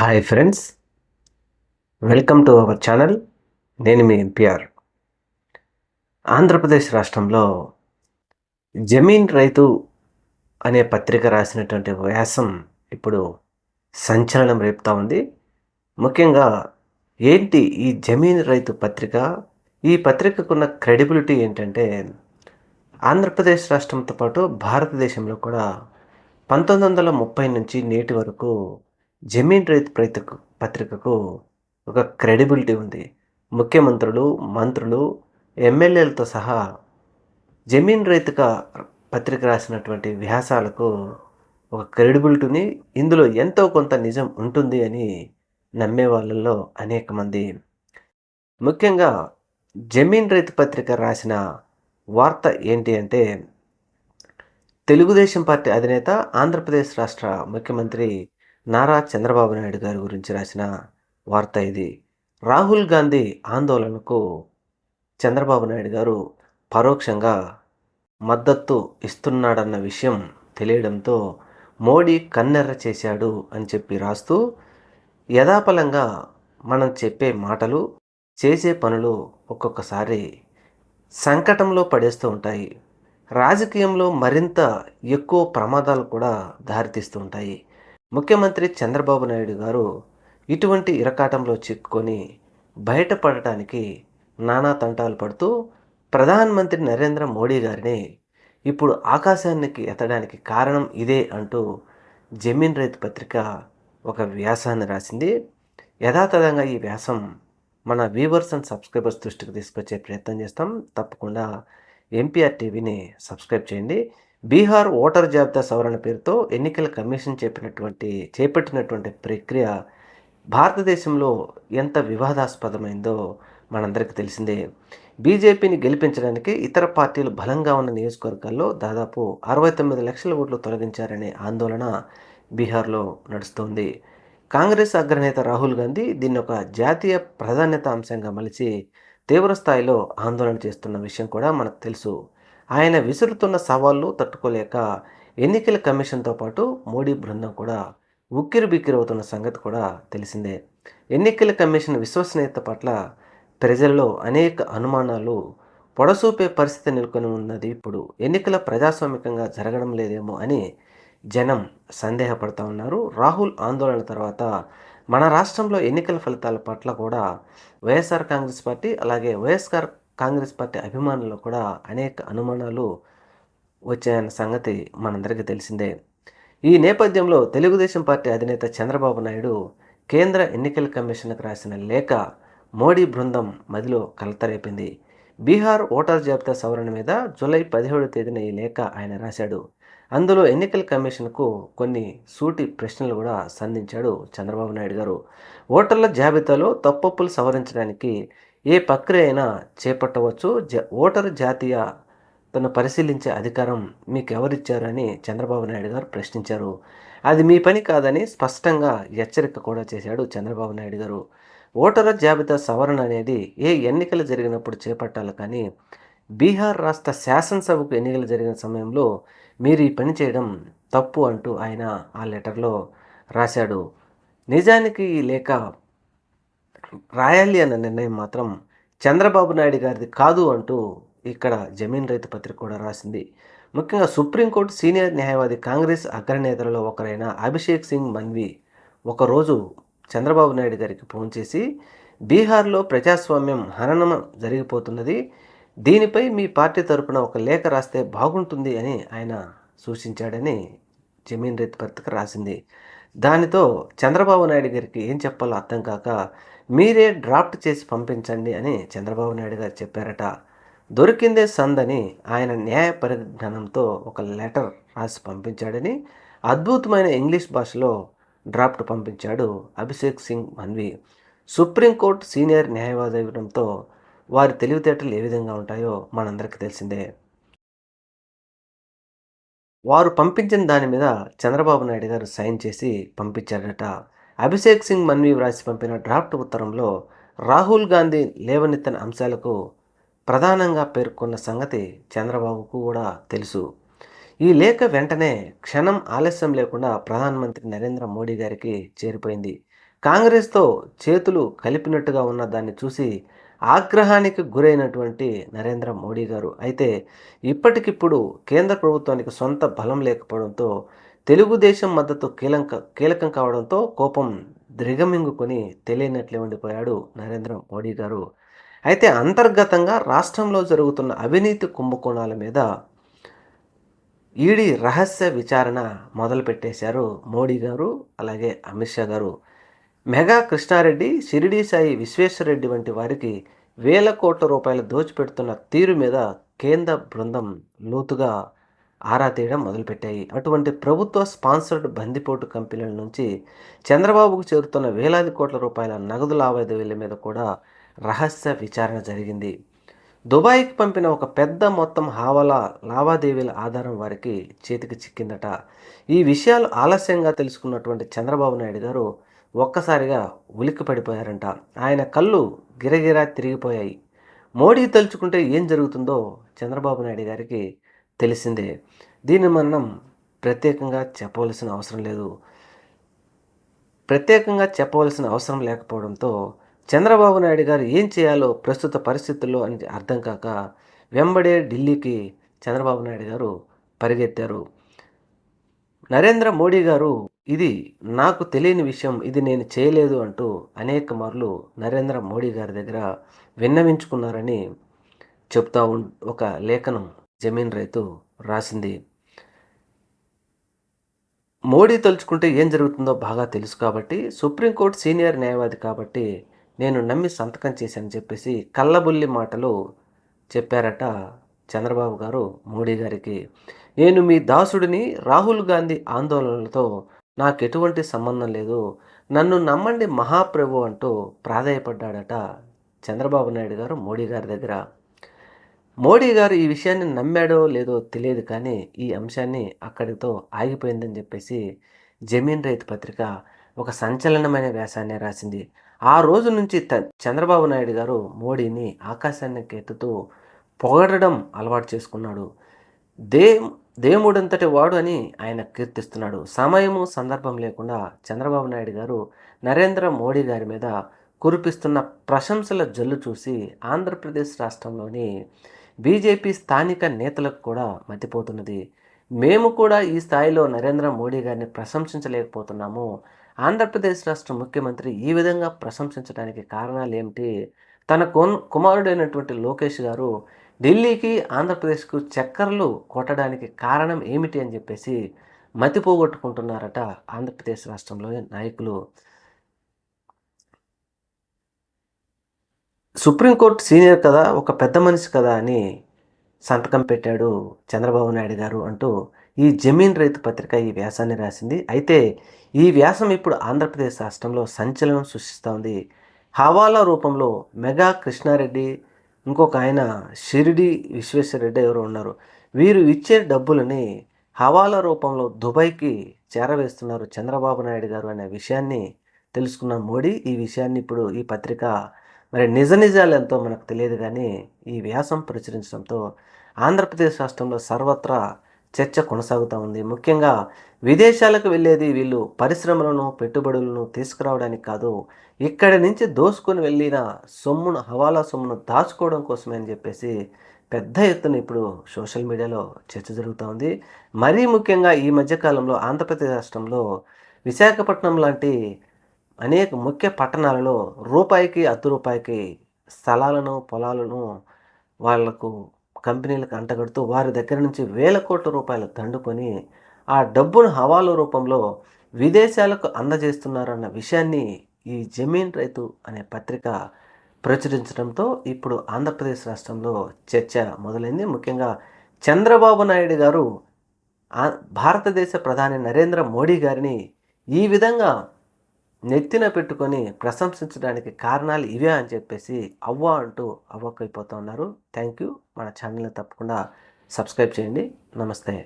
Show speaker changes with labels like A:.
A: Hi friends welcome to our channel నేను మీ NPR. Andhra Pradesh రాష్ట్రంలో జమీన్ రైతు అనే పత్రిక రాసినటువంటి వ్యాసం ఇప్పుడు సంచలనం రేపుతా ఉంది. ముఖ్యంగా ఏంటి ఈ జమీన్ రైతు పత్రిక? ఈ పత్రికకున్న క్రెడిబిలిటీ ఏంటంటే ఆంధ్రప్రదేశ్ రాష్ట్రంతో పాటు భారతదేశంలో కూడా పంతొమ్మిది వందల ముప్పై నుంచి నేటి వరకు జమీన్ రైతు పత్రిక పత్రికకు ఒక క్రెడిబిలిటీ ఉంది. ముఖ్యమంత్రులు మంత్రులు ఎమ్మెల్యేలతో సహా జమీన్ రైతుక పత్రిక రాసినటువంటి వ్యాసాలకు ఒక క్రెడిబిలిటీని ఇందులో ఎంతో కొంత నిజం ఉంటుంది అని నమ్మే వాళ్ళల్లో అనేక మంది. ముఖ్యంగా జమీన్ రైతు పత్రిక రాసిన వార్త ఏంటి అంటే తెలుగుదేశం పార్టీ అధినేత ఆంధ్రప్రదేశ్ రాష్ట్ర ముఖ్యమంత్రి నారా చంద్రబాబు నాయుడు గారి గురించి రాసిన వార్త ఇది. రాహుల్ గాంధీ ఆందోళనకు చంద్రబాబు నాయుడు గారు పరోక్షంగా మద్దతు ఇస్తున్నాడన్న విషయం తెలియడంతో మోడీ కన్నెర్ర చేశాడు అని చెప్పి రాస్తూ యథాపలంగా మనం చెప్పే మాటలు చేసే పనులు ఒక్కొక్కసారి సంకటంలో పడేస్తూ ఉంటాయి. రాజకీయంలో మరింత ఎక్కువ ప్రమాదాలు కూడా దారితీస్తూ ఉంటాయి. ముఖ్యమంత్రి చంద్రబాబు నాయుడు గారు ఇటువంటి ఇరకాటంలో చిక్కుకొని బయటపడటానికి నానా తంటాలు పడుతూ ప్రధానమంత్రి నరేంద్ర మోడీ గారిని ఇప్పుడు ఆకాశానికి ఎత్తడానికి కారణం ఇదే అంటూ జమీన్ రైతు పత్రిక ఒక వ్యాసాన్ని రాసింది. యథాతథంగా ఈ వ్యాసం మన వ్యూవర్స్ అండ్ సబ్స్క్రైబర్స్ దృష్టికి తీసుకొచ్చే ప్రయత్నం చేస్తాం. తప్పకుండా ఎంపీఆర్ టీవీని సబ్స్క్రైబ్ చేయండి. బీహార్ ఓటర్ జాబితా సవరణ పేరుతో ఎన్నికల కమిషన్ చెప్పినటువంటి చేపట్టినటువంటి ప్రక్రియ భారతదేశంలో ఎంత వివాదాస్పదమైందో మనందరికీ తెలిసిందే. బీజేపీని గెలిపించడానికి ఇతర పార్టీలు బలంగా ఉన్న నియోజకవర్గాల్లో దాదాపు అరవై తొమ్మిది లక్షల ఓట్లు తొలగించారనే ఆందోళన బీహార్లో నడుస్తోంది. కాంగ్రెస్ అగ్రనేత రాహుల్ గాంధీ దీన్ని ఒక జాతీయ ప్రాధాన్యత అంశంగా మలిచి తీవ్ర స్థాయిలో ఆందోళన చేస్తున్న విషయం కూడా మనకు తెలుసు. ఆయన విసురుతున్న సవాళ్ళు తట్టుకోలేక ఎన్నికల కమిషన్తో పాటు మోడీ బృందం కూడా ఉక్కిరి బిక్కిరి అవుతున్న సంగతి కూడా తెలిసిందే. ఎన్నికల కమిషన్ విశ్వసనీయత పట్ల ప్రజల్లో అనేక అనుమానాలు పొడసూపే పరిస్థితి నెలకొని ఉన్నది. ఇప్పుడు ఎన్నికల ప్రజాస్వామికంగా జరగడం లేదేమో అని జనం సందేహపడుతూ ఉన్నారు. రాహుల్ ఆందోళన తర్వాత మన రాష్ట్రంలో ఎన్నికల ఫలితాల పట్ల కూడా వైఎస్ఆర్ కాంగ్రెస్ పార్టీ అలాగే వైఎస్ఆర్ కాంగ్రెస్ పార్టీ అభిమానులు కూడా అనేక అనుమానాలు వచ్చాయన్న సంగతి మనందరికీ తెలిసిందే. ఈ నేపథ్యంలో తెలుగుదేశం పార్టీ అధినేత చంద్రబాబు నాయుడు కేంద్ర ఎన్నికల కమిషన్కు రాసిన లేఖ మోడీ బృందం మదిలో కలతరేపింది. బీహార్ ఓటర్ జాబితా సవరణ మీద జూలై పదిహేడు తేదీన ఈ లేఖ ఆయన రాశాడు. అందులో ఎన్నికల కమిషన్కు కొన్ని సూటి ప్రశ్నలు కూడా సంధించాడు చంద్రబాబు నాయుడు గారు. ఓటర్ల జాబితాలో తప్పప్పులు సవరించడానికి ఏ ప్రక్రియ అయినా చేపట్టవచ్చు. జ ఓటరు జాతీయ తను పరిశీలించే అధికారం మీకు ఎవరిచ్చారని చంద్రబాబు నాయుడు గారు ప్రశ్నించారు. అది మీ పని కాదని స్పష్టంగా హెచ్చరిక కూడా చేశాడు చంద్రబాబు నాయుడు గారు. ఓటరు జాబితా సవరణ అనేది ఏ ఎన్నికలు జరిగినప్పుడు చేపట్టాలి కానీ బీహార్ రాష్ట్ర శాసనసభకు ఎన్నికలు జరిగిన సమయంలో మీరు ఈ పని చేయడం తప్పు అంటూ ఆయన ఆ లెటర్లో రాశాడు. నిజానికి ఈ లేఖ రాయాలి అన్న నిర్ణయం మాత్రం చంద్రబాబు నాయుడు గారిది కాదు అంటూ ఇక్కడ జమీన్ రైతు పత్రిక కూడా రాసింది. ముఖ్యంగా సుప్రీంకోర్టు సీనియర్ న్యాయవాది కాంగ్రెస్ అగ్రనేతలలో ఒకరైన అభిషేక్ సింగ్ మన్వి ఒకరోజు చంద్రబాబు నాయుడు గారికి ఫోన్ చేసి బీహార్లో ప్రజాస్వామ్యం హననం జరిగిపోతున్నది. దీనిపై మీ పార్టీ తరపున ఒక లేఖ రాస్తే బాగుంటుంది అని ఆయన సూచించాడని జమీన్ రైతు పత్రిక రాసింది. దానితో చంద్రబాబు నాయుడు గారికి ఏం చెప్పాలో అర్థం కాక మీరే డ్రాఫ్ట్ చేసి పంపించండి అని చంద్రబాబు నాయుడు గారు చెప్పారట. దొరికిందే సందని ఆయన న్యాయ పరిజ్ఞానంతో ఒక లెటర్ రాసి పంపించాడని అద్భుతమైన ఇంగ్లీష్ భాషలో డ్రాఫ్ట్ పంపించాడు Abhishek Singh Manvi. Supreme court senior న్యాయవాది అవ్వడంతో వారి తెలివితేటలు ఏ విధంగా ఉంటాయో మనందరికీ తెలిసిందే. వారు పంపించిన దాని మీద చంద్రబాబు నాయుడు గారు సైన్ చేసి పంపించారట. అభిషేక్ సింగ్ మన్వి వ్రాసి పంపిన డ్రాఫ్ట్ ఉత్తరంలో రాహుల్ గాంధీ లేవనెత్తిన అంశాలకు ప్రధానంగా పేర్కొన్న సంగతి చంద్రబాబుకు కూడా తెలుసు. ఈ లేఖ వెంటనే క్షణం ఆలస్యం లేకుండా ప్రధానమంత్రి నరేంద్ర మోడీ గారికి చేరిపోయింది. కాంగ్రెస్తో చేతులు కలిపినట్టుగా ఉన్న దాన్ని చూసి ఆగ్రహానికి గురైనటువంటి నరేంద్ర మోడీ గారు. అయితే ఇప్పటికిప్పుడు కేంద్ర ప్రభుత్వానికి సొంత బలం లేకపోవడంతో తెలుగుదేశం మద్దతు కీలక కీలకం కావడంతో కోపం దిగమింగుకొని తెలియనట్లే ఉండిపోయాడు నరేంద్ర మోడీ గారు. అయితే అంతర్గతంగా రాష్ట్రంలో జరుగుతున్న అవినీతి కుంభకోణాల మీద ఈడీ రహస్య విచారణ మొదలుపెట్టేశారు మోడీ గారు అలాగే అమిత్ షా గారు. మెగా కృష్ణారెడ్డి షిరిడి సాయి విశ్వేశ్వరరెడ్డి వంటి వారికి వేల కోట్ల రూపాయలు దోచిపెడుతున్న తీరు మీద కేంద్ర బృందం లోతుగా ఆరా తీయడం మొదలుపెట్టాయి. అటువంటి ప్రభుత్వ స్పాన్సర్డ్ బందిపోటు కంపెనీల నుంచి చంద్రబాబుకు చేరుతున్న వేలాది కోట్ల రూపాయల నగదు లావాదేవీల మీద కూడా రహస్య విచారణ జరిగింది. దుబాయ్కి పంపిన ఒక పెద్ద మొత్తం హావాలా లావాదేవీల ఆధారం వారికి చేతికి చిక్కిందట. ఈ విషయాలు ఆలస్యంగా తెలుసుకున్నటువంటి చంద్రబాబు నాయుడు గారు ఒక్కసారిగా ఉలిక్కి పడిపోయారంట. ఆయన కళ్ళు గిరగిరా తిరిగిపోయాయి. మోడీ తలుచుకుంటే ఏం జరుగుతుందో చంద్రబాబు నాయుడు గారికి తెలిసిందే. దీన్ని మనం ప్రత్యేకంగా చెప్పవలసిన అవసరం లేదు. ప్రత్యేకంగా చెప్పవలసిన అవసరం లేకపోవడంతో చంద్రబాబు నాయుడు గారు ఏం చేయాలో ప్రస్తుత పరిస్థితుల్లో అని అర్థం కాక వెంబడే ఢిల్లీకి చంద్రబాబు నాయుడు గారు పరిగెత్తారు. నరేంద్ర మోడీ గారు ఇది నాకు తెలియని విషయం ఇది నేను చేయలేదు అంటూ అనేక మార్లు నరేంద్ర మోడీ గారి దగ్గర విన్నవించుకున్నారని చెప్తా ఉం ఒక లేఖనం. జమీన్ రైతు రాసింది. మోడీ తలుచుకుంటే ఏం జరుగుతుందో బాగా తెలుసు కాబట్టి సుప్రీంకోర్టు సీనియర్ న్యాయవాది కాబట్టి నేను నమ్మి సంతకం చేశానని చెప్పేసి కళ్ళబుల్లి మాటలు చెప్పారట చంద్రబాబు గారు మోడీ గారికి. నేను మీ దాసుడిని రాహుల్ గాంధీ ఆందోళనలతో నాకు ఎటువంటి సంబంధం లేదు. నన్ను నమ్మండి మహాప్రభు అంటూ ప్రాధాయపడ్డాడట చంద్రబాబు నాయుడు గారు మోడీ గారి దగ్గర. మోడీ గారు ఈ విషయాన్ని నమ్మాడో లేదో తెలియదు కానీ ఈ అంశాన్ని అక్కడితో ఆగిపోయిందని చెప్పేసి జమీన్ రైతు పత్రిక ఒక సంచలనమైన వ్యాసాన్ని రాసింది. ఆ రోజు నుంచి త చంద్రబాబు నాయుడు గారు మోడీని ఆకాశానికి ఎత్తుతూ పొగడడం అలవాటు చేసుకున్నాడు. దే దేవుడంతటి వాడు అని ఆయన కీర్తిస్తున్నాడు. సమయము సందర్భం లేకుండా చంద్రబాబు నాయుడు గారు నరేంద్ర మోడీ గారి మీద కురిపిస్తున్న ప్రశంసల జల్లు చూసి ఆంధ్రప్రదేశ్ రాష్ట్రంలోని బీజేపీ స్థానిక నేతలకు కూడా మతిపోతున్నది. మేము కూడా ఈ స్థాయిలో నరేంద్ర మోడీ గారిని ప్రశంసించలేకపోతున్నాము. ఆంధ్రప్రదేశ్ రాష్ట్ర ముఖ్యమంత్రి ఈ విధంగా ప్రశంసించడానికి కారణాలు ఏమిటి? తన కొన్ కుమారుడైనటువంటి లోకేష్ గారు ఢిల్లీకి ఆంధ్రప్రదేశ్కు చక్కర్లు కొట్టడానికి కారణం ఏమిటి అని చెప్పేసి మతి పోగొట్టుకుంటున్నారట ఆంధ్రప్రదేశ్ రాష్ట్రంలోని నాయకులు. సుప్రీంకోర్టు సీనియర్ కదా ఒక పెద్ద మనిషి కదా అని సంతకం పెట్టాడు చంద్రబాబు నాయుడు గారు అంటూ ఈ జమీన్ రైతు పత్రిక ఈ వ్యాసాన్ని రాసింది. అయితే ఈ వ్యాసం ఇప్పుడు ఆంధ్రప్రదేశ్ రాష్ట్రంలో సంచలనం సృష్టిస్తోంది. హవాలా రూపంలో మెగా కృష్ణారెడ్డి ఇంకొక ఆయన షిరిడి విశ్వేశ్వరరెడ్డి ఎవరు ఉన్నారు. వీరు ఇచ్చే డబ్బులని హవాలా రూపంలో దుబాయ్కి చేరవేస్తున్నారు చంద్రబాబు నాయుడు గారు అనే విషయాన్ని తెలుసుకున్న మోడీ. ఈ విషయాన్ని ఇప్పుడు ఈ పత్రిక మరి నిజ నిజాలు ఎంతో మనకు తెలియదు కానీ ఈ వ్యాసం ప్రచురించడంతో ఆంధ్రప్రదేశ్ రాష్ట్రంలో సర్వత్రా చర్చ కొనసాగుతూ ఉంది. ముఖ్యంగా విదేశాలకు వెళ్ళేది వీళ్ళు పరిశ్రమలను పెట్టుబడులను తీసుకురావడానికి కాదు ఇక్కడి నుంచి దోసుకొని వెళ్ళిన సొమ్మును హవాలా సొమ్మును దాచుకోవడం కోసమే అని చెప్పేసి పెద్ద ఎత్తున ఇప్పుడు సోషల్ మీడియాలో చర్చ జరుగుతూ ఉంది. మరీ ముఖ్యంగా ఈ మధ్యకాలంలో ఆంధ్రప్రదేశ్ రాష్ట్రంలో విశాఖపట్నం లాంటి అనేక ముఖ్య పట్టణాలలో రూపాయికి అర్ధ రూపాయికి స్థలాలను పొలాలను వాళ్ళకు కంపెనీలకు అంటగడుతూ వారి దగ్గర నుంచి వేల కోట్ల రూపాయలు దండుకొని ఆ డబ్బును హవాలు రూపంలో విదేశాలకు అందజేస్తున్నారన్న విషయాన్ని ఈ జమీన్ రైతు అనే పత్రిక ప్రచురించడంతో ఇప్పుడు ఆంధ్రప్రదేశ్ రాష్ట్రంలో చర్చ మొదలైంది. ముఖ్యంగా చంద్రబాబు నాయుడు గారు భారతదేశ ప్రధాని నరేంద్ర మోడీ గారిని ఈ విధంగా నెత్తిన పెట్టుకొని ప్రశంసించడానికి కారణాలు ఇవే అని చెప్పేసి అవ్వ అంటూ అవ్వకైపోతూ ఉన్నారు. థ్యాంక్ యూ మన ఛానల్ని తప్పకుండా సబ్స్క్రైబ్ చేయండి. నమస్తే.